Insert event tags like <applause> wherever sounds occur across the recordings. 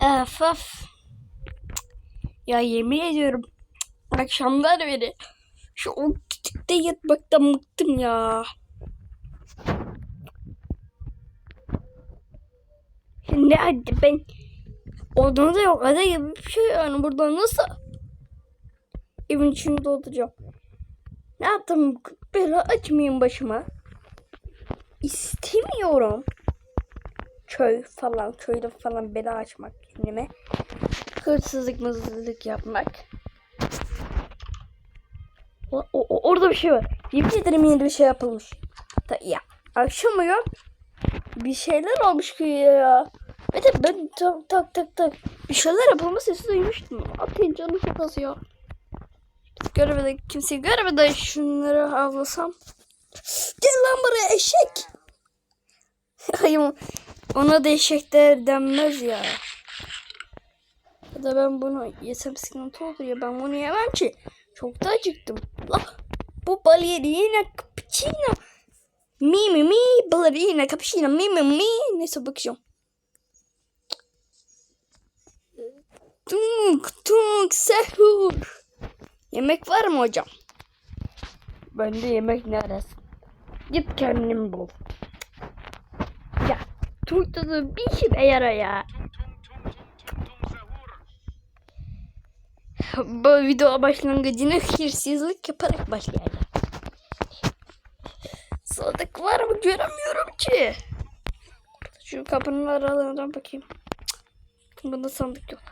Öf öf. Ya yemin ediyorum. Akşamlar beri. Şu o kütükte yatmaktan bıktım ya. Şimdi hadi ben odada da yok. Ada gibi bir şey yani burada nasıl evin içini dolduracağım. Ne yaptım? Bela açmayayım başıma. İstemiyorum. Köy falan, köyde falan bela açmak kendime. Hırsızlık mızızlık yapmak. O, o- orada bir şey var. Yemin ederim yeni bir şey yapılmış. Ta, ya akşam uyuyorum. Bir şeyler olmuş ki ya. Ve de ben tak tak tak tak. Bir şeyler yapılma sesi duymuştum. Atayım canım çok az ya. Görmeden kimseyi görmeden şunları avlasam. Gel lan buraya eşek. <laughs> Hayır ona eşek der denmez ya. Ya da ben bunu yesem sıkıntı olur ya ben bunu yemem ki. Çok da acıktım. La bu ballerina cappuccino. Mi mi mi ballerina cappuccino mi mi mi. Neyse bakacağım. Tunk tunk sehur. Yemek var mı hocam? Bende yemek neresi? Git kendin bul. Da bir işe yarar ya. <laughs> Bu video başlangıcını hırsızlık yaparak başlayalım. Sadık var mı göremiyorum ki. Şu kapının aralarından bakayım. Bunda sandık yok.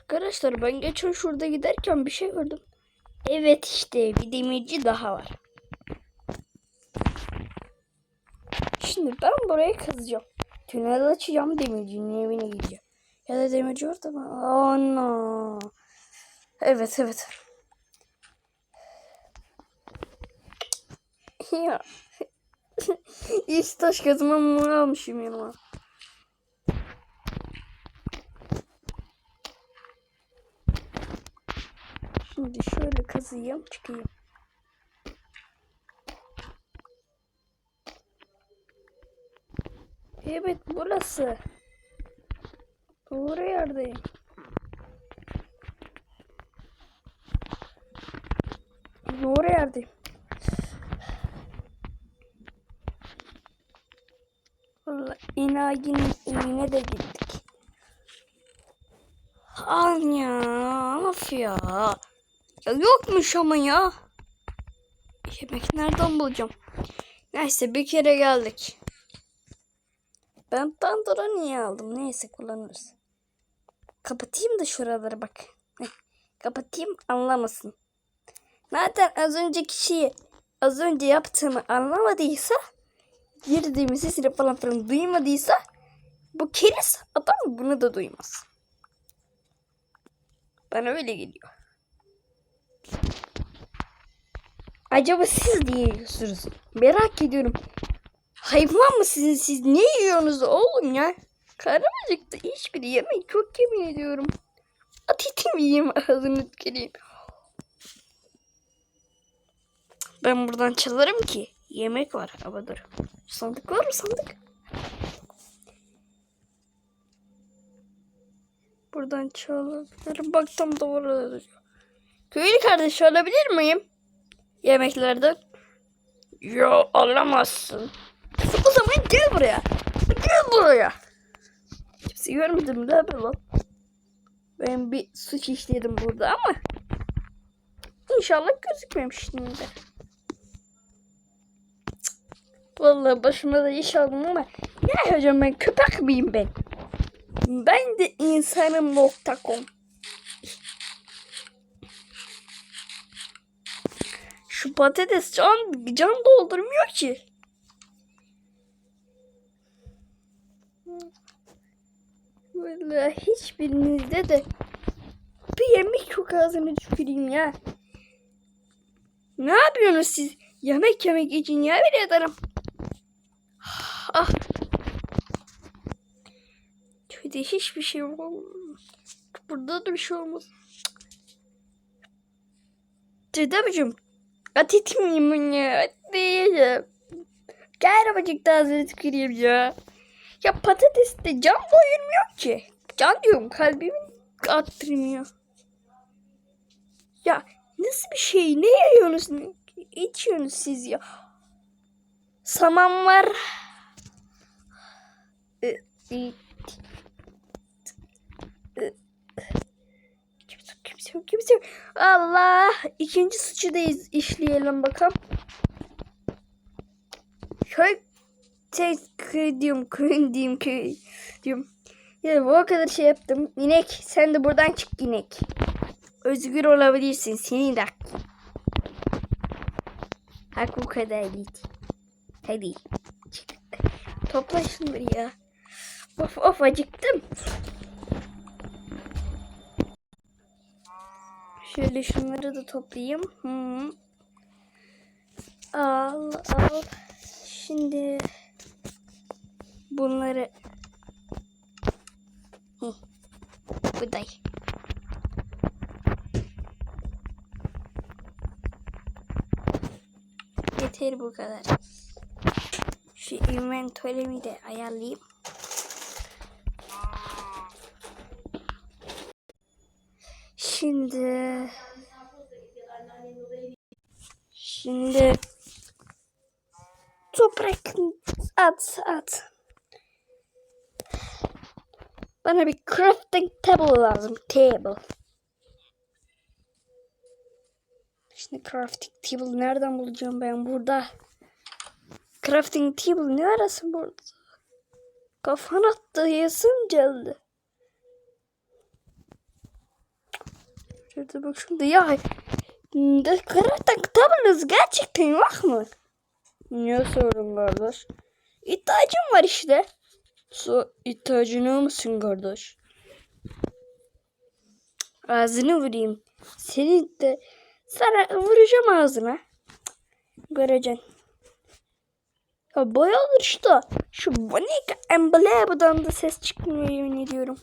Arkadaşlar ben geçen şurada giderken bir şey gördüm. Evet işte bir demirci daha var. Şimdi ben buraya kazacağım. Tünel açacağım demircinin evine gideceğim. Ya da demirci orada mı? No. Evet evet. ya. <laughs> İş taş kazma mı almışım yanıma. Şimdi şöyle kazıyım çıkayım. Evet burası. Doğru yerdeyim. Doğru yerdeyim. Vallahi inaginin evine de gittik. Al ya. Of ya. Ya yokmuş ama ya. Yemek nereden bulacağım? Neyse bir kere geldik. Ben Pandora niye aldım? Neyse kullanırız. Kapatayım da şuraları bak. Kapatayım anlamasın. Zaten az önceki şeyi az önce yaptığımı anlamadıysa girdiğimi sesini falan filan duymadıysa bu keriz adam bunu da duymaz. Bana öyle geliyor. Acaba siz ne yiyorsunuz? Merak ediyorum. Hayvan mı sizin siz ne yiyorsunuz oğlum ya? Karnım acıktı. Hiçbiri yemek çok yemin ediyorum. At etimi yiyeyim <laughs> ağzını tüküreyim. Ben buradan çalarım ki. Yemek var ama dur. Sandık var mı sandık? Buradan çalabilirim. Bak tam da orada. Köylü kardeş alabilir miyim? Yemeklerden. Yo alamazsın. O zaman gel buraya. Gel buraya. Kimse görmedi mi lan? Ben bir suç işledim burada ama İnşallah gözükmemiştir. Vallahi başıma da iş aldım ama ne hocam ben köpek miyim ben? Ben de insanım nokta com. Şu patates can, can doldurmuyor ki. Vallahi hiçbirinizde de bir yemek çok ağzını tüküreyim ya. Ne yapıyorsunuz siz? Yemek yemek için ya bir ederim. Ah. Köyde hiçbir şey yok. Burada da bir şey olmaz. Dedemciğim. At etmeyeyim ya. At diyeceğim. Gel arabacık da ağzını tüküreyim ya. Ya patateste can doyurmuyor ki. Can diyorum kalbimi attırmıyor. Ya nasıl bir şey? Ne yiyorsunuz? İçiyorsunuz siz ya? Saman var. Kimse yok, kimse yok, kimse yok. Allah! ikinci suçu da işleyelim bakalım. Köy köy diyorum köy diyeyim bu kadar şey yaptım. İnek sen de buradan çık inek. Özgür olabilirsin senin de hakkın. Hak bu kadar değil. Hadi. Çık. Topla şunları ya. Of of acıktım. Şöyle şunları da toplayayım. Hı. Al al. Şimdi bunları Hı. Buday. Yeter bu kadar. Şu inventörümü de ayarlayayım. Şimdi Şimdi toprak at at. Bana bir crafting table lazım. Table. Şimdi crafting table nereden bulacağım ben burada? Crafting table ne arasın burada? Kafan attı yasım geldi. Şurada bak şurada ya. Crafting table'ınız gerçekten yok mu? Niye sorun kardeş? İhtiyacım var işte. Su ihtiyacını mısın kardeş? Ağzını vurayım. Seni de sana vuracağım ağzına. Göreceksin. Ya bayağıdır işte. Şu Vanika Emblemo'dan da ses çıkmıyor yemin ediyorum.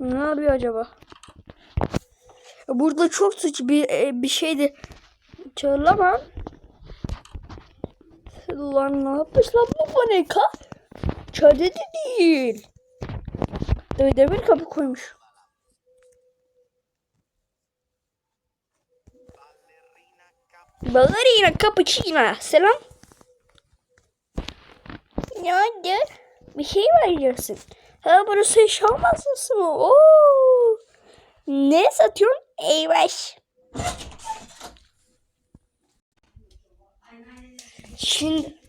Ne yapıyor acaba? Burada çok suç bir e, bir şeydi. Çağırlamam. Lan ne yapmış lan bu Vanika? Çadır değil. Demir demir kapı koymuş. Ballerina cappuccino. Selam. Ne oldu? Bir şey var diyorsun. Ha burası iş olmazsın mı? Oo. Ne satıyorsun? Eyvah. Şimdi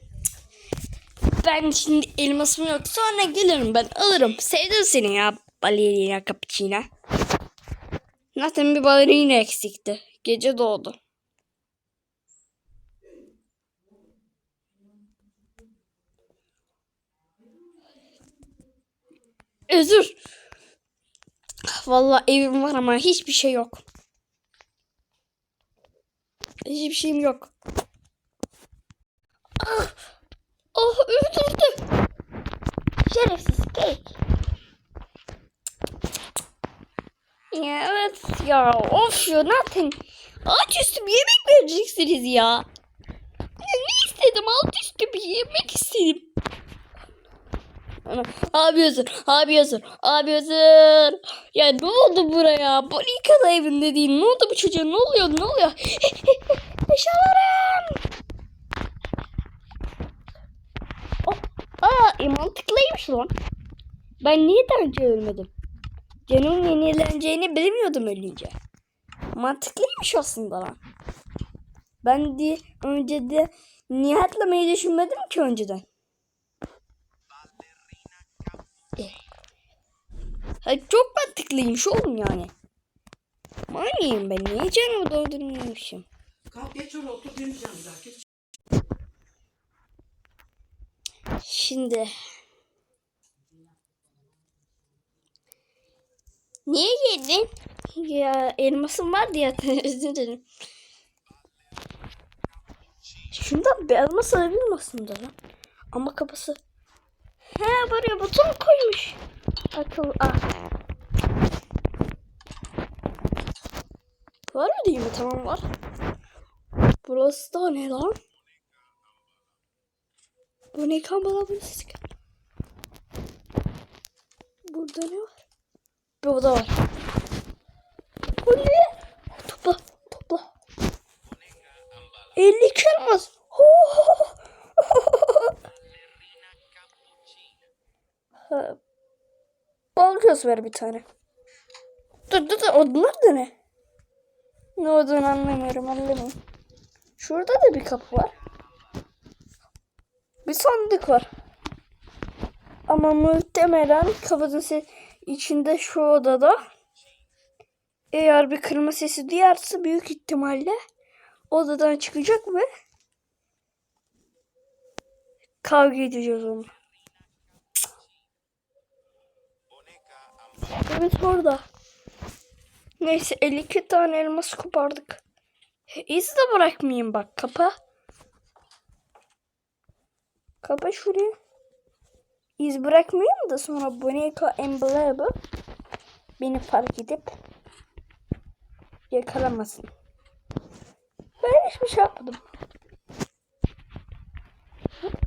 ben şimdi elmasım yok. Sonra gelirim ben alırım. Sevdim seni ya balerina cappuccino. Zaten bir balerina eksikti. Gece doğdu. Özür. Vallahi evim var ama hiçbir şey yok. Hiçbir şeyim yok. Şerefsiz kek. Evet ya of ya zaten aç üstü bir yemek vereceksiniz ya. ne istedim alt üstü bir yemek istedim. Abi hazır, abi hazır, abi hazır. Ya ne oldu buraya? Monika'da evinde değil. Ne oldu bu çocuğa? Ne oluyor? Ne oluyor? <laughs> Eşyalarım. Aa, e, mantıklıymış lan. Ben niye daha önce ölmedim? Canımın yenileneceğini bilmiyordum ölünce. Mantıklıymış aslında lan. Ben de önce de niye atlamayı düşünmedim ki önceden. Ha, çok mantıklıymış oğlum yani. Manyağım ben niye canımı doldurmuyormuşum? Kalk geç oraya otur demeyeceğim bir daha. Geç. Şimdi. Niye yedin? Ya elmasım vardı ya <laughs> özür dilerim. Şundan bir elmas alabilir misin lan? Ama kapısı. He buraya buton koymuş. Akıl ah. Var mı değil mi? Tamam var. Burası da ne lan? Bu ne kan bana Burada ne var? Bir oda var. Bu ne? Topla. Topla. 52 elmas. Ha, Bal göz ver bir tane. Dur dur dur. Onlar da ne? Ne olduğunu anlamıyorum. Anlamıyorum. Şurada da bir kapı var. Bir sandık var. Ama muhtemelen se- içinde şu odada eğer bir kırma sesi duyarsa büyük ihtimalle odadan çıkacak ve kavga edeceğiz onu. Evet orada. Neyse 52 tane elmas kopardık. İz de bırakmayayım bak kapa. Kapa şurayı. İz bırakmayayım da sonra Boneka Emblem beni fark edip yakalamasın. Ben hiçbir şey yapmadım.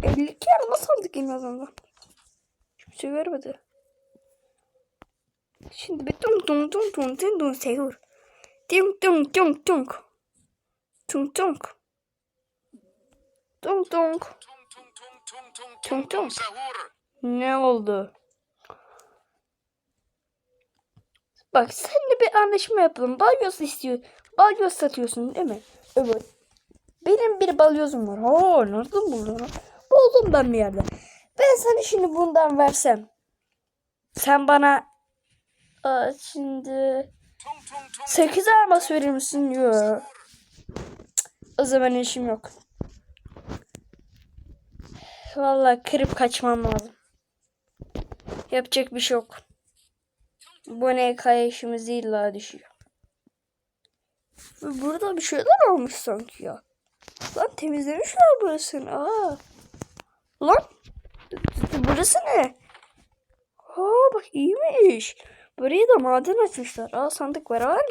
52 elmas aldık en azından. Hiçbir şey vermedi. Şimdi bir tung tung tung tung tung tung seviyor. Tung tung tung tung. Tung tung. Tung tung. Tung tung. Ne oldu? Bak seninle bir anlaşma yapalım. Balyoz istiyor. Balyoz satıyorsun değil mi? Evet. Benim bir balyozum var. Oo, nereden buldun? Buldum ben bir yerde. Ben sana şimdi bundan versem. Sen bana Aa, şimdi 8 elmas verir misin? Yok. O zaman işim yok. Vallahi kırıp kaçmam lazım. Yapacak bir şey yok. Bu ne kaya işimiz illa düşüyor. Burada bir şeyler olmuş sanki ya. Lan temizlemişler burasını. Aa. Lan. Burası ne? Aa bak iyiymiş. Buraya da maden açmışlar. Aa sandık var var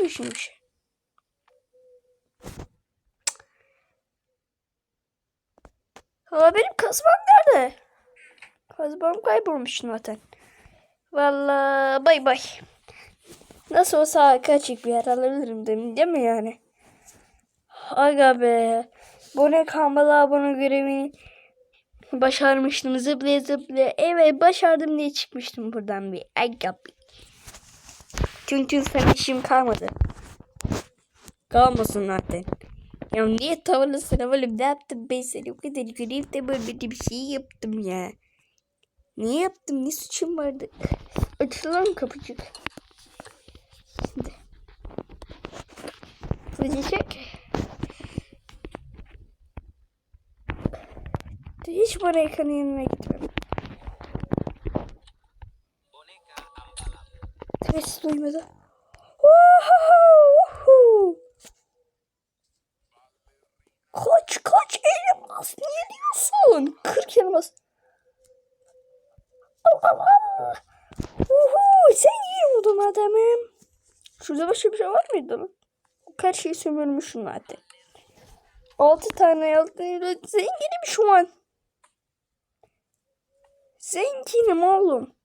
Aa benim kazmam nerede? Kazmam kaybolmuş zaten. Vallahi bay bay. Nasıl olsa kaçık bir yer alabilirim değil, değil mi yani? Aga be. Bu ne kambalı abone görevini başarmıştım. Zıplaya zıplaya. Evet başardım diye çıkmıştım buradan bir. Aga be. Çünkü sen işim kalmadı. Kalmasın zaten. Ya niye tavırlısın oğlum ne yaptım ben sana o kadar görevde böyle bir şey yaptım ya. Niye yaptım ne suçum vardı? Açılan kapıcık. Şimdi. Kılıcı çek. Hiç bu ekranın yanına gitmem. Ses duymadı. Woohoo! Elmas niye diyorsun? 40 elmas. Allah Allah. Uhu, sen iyi oldun adamım. Şurada başka bir şey var mıydı lan? Her şeyi sömürmüşüm zaten. 6 tane altın zenginim şu an. Zenginim oğlum.